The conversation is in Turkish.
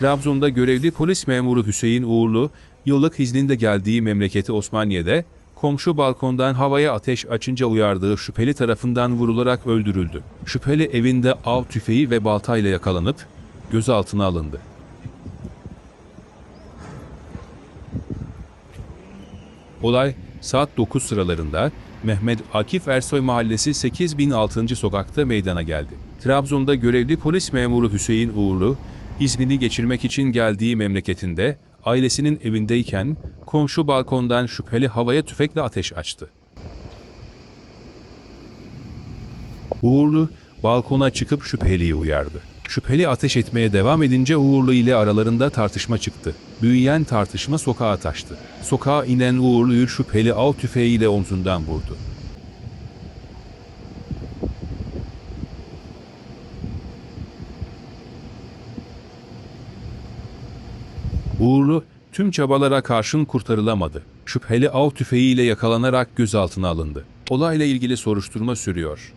Trabzon'da görevli polis memuru Hüseyin Uğurlu, yıllık izninde geldiği memleketi Osmaniye'de, komşu balkondan havaya ateş açınca uyardığı şüpheli tarafından vurularak öldürüldü. Şüpheli evinde av tüfeği ve baltayla yakalanıp gözaltına alındı. Olay saat 9 sıralarında Mehmet Akif Ersoy Mahallesi 8006. sokakta meydana geldi. Trabzon'da görevli polis memuru Hüseyin Uğurlu, iznini geçirmek için geldiği memleketinde ailesinin evindeyken komşu balkondan şüpheli havaya tüfekle ateş açtı. Uğurlu balkona çıkıp şüpheliyi uyardı. Şüpheli ateş etmeye devam edince Uğurlu ile aralarında tartışma çıktı. Büyüyen tartışma sokağa taştı. Sokağa inen Uğurlu'yu şüpheli av tüfeğiyle omzundan vurdu. Uğurlu tüm çabalara karşın kurtarılamadı. Şüpheli av tüfeğiyle yakalanarak gözaltına alındı. Olayla ilgili soruşturma sürüyor.